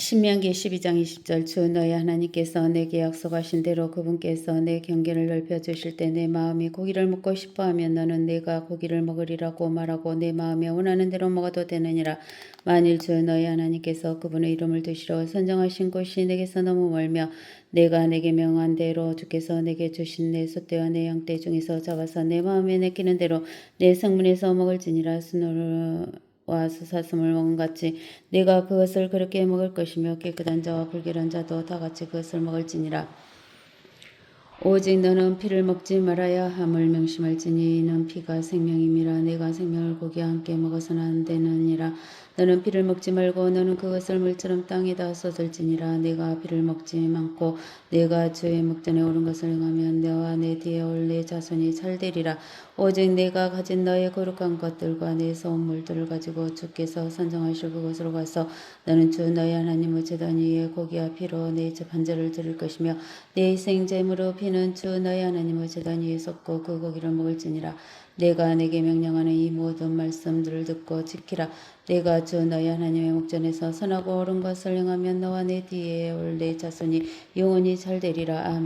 신명기 12장 20절 주 너희 하나님께서 내게 약속하신 대로 그분께서 내 경계를 넓혀 주실 때 내 마음이 고기를 먹고 싶어 하면 너는 내가 고기를 먹으리라고 말하고 내 마음에 원하는 대로 먹어도 되느니라. 만일 주 너희 하나님께서 그분의 이름을 드시러 선정하신 곳이 내게서 너무 멀며 내가 내게 명한 대로 주께서 내게 주신 내 소떼와 내 양떼 중에서 잡아서 내 마음에 내키는 대로 내 성문에서 먹을지니라. 스노르 와 수사슴을 먹은 같이 내가 그것을 그렇게 먹을 것이며 깨끗한 자와 불결한 자도 다 같이 그것을 먹을지니라 오직 너는 피를 먹지 말아야 함을 명심할지니 이는 피가 생명임이라 내가 생명을 고기와 함께 먹어서는 안 되느니라. 너는 피를 먹지 말고 너는 그것을 물처럼 땅에다 쏟을지니라. 내가 피를 먹지 않고 내가 주의 목전에 오른 것을 행하면 너와 내 뒤에 올 내 자손이 잘되리라. 오직 내가 가진 너의 거룩한 것들과 내 소물들을 가지고 주께서 선정하실 그곳으로 가서 너는 주 너의 하나님의 제단 위에 고기와 피로 내 반제를 드릴 것이며 내 생제물로 피는 주 너의 하나님의 제단 위에 쏟고 그 고기를 먹을지니라. 내가 내게 명령하는 이 모든 말씀들을 듣고 지키라. 내가 주 너희 하나님의 목전에서 선하고 옳은 것을 행하면 너와 내 뒤에 올 내 자손이 영원히 잘 되리라. 아멘